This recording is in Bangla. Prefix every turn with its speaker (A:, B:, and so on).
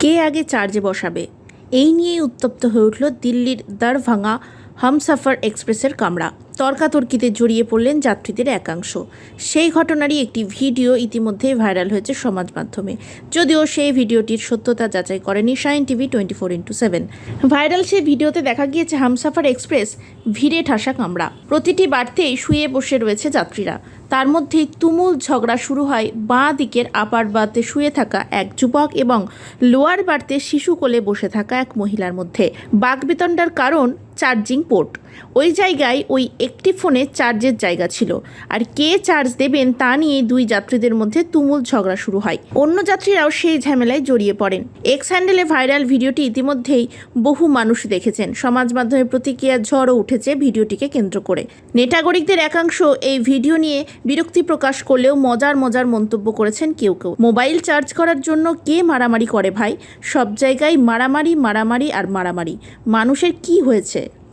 A: কে আগে চার্জে বসাবে? এই নিয়েই উত্তপ্ত হয়ে উঠল দিল্লির দারভাঙা হামসাফার এক্সপ্রেসের কামরা। তর্কাতর্কিতে জড়িয়ে পড়লেন যাত্রীদের একাংশ। সেই ঘটনারই একটি ভিডিও ইতিমধ্যেই ভাইরাল হয়েছে সমাজ মাধ্যমে। যদিও সেই ভিডিওটির সত্যতা যাচাই করেনি sign TV twenty four into seven. Viral সেই ভিডিওতে দেখা গিয়েছে হামসাফার এক্সপ্রেস ভিড়ে ঠাসা কামরা। প্রতিটি বাড়তেই শুয়ে বসে রয়েছে যাত্রীরা। তার মধ্যেই তুমুল ঝগড়া শুরু হয় বাঁ দিকের আপার বাতে শুয়ে থাকা এক যুবক এবং লোয়ার বাড়তে শিশু কোলে বসে থাকা এক মহিলার মধ্যে। বাগবিতণ্ডার কারণ চার্জিং পোর্ট ওই জায়গায় ওই একটি ফোনে চার্জের জায়গা ছিল। আর কে চার্জ দেবেন তা নিয়ে দুই যাত্রীদের মধ্যে তুমুল ঝগড়া শুরু হয়। অন্য যাত্রীরাও সেই ঝামেলায় জড়িয়ে পড়েন। এক্স হ্যান্ডেলে ভাইরাল ভিডিওটি ইতিমধ্যেই বহু মানুষ দেখেছেন। সমাজ মাধ্যমে প্রতিক্রিয়ার ঝড়ও উঠেছে ভিডিওটিকে কেন্দ্র করে। নেটাগরিকদের একাংশ এই ভিডিও নিয়ে বিরক্তি প্রকাশ করলেও মজার মজার মন্তব্য করেছেন কেউ কেউ। মোবাইল চার্জ করার জন্য কে মারামারি করে ভাই? সব জায়গায় মারামারি মারামারি আর মারামারি। মানুষের কি হয়েছে?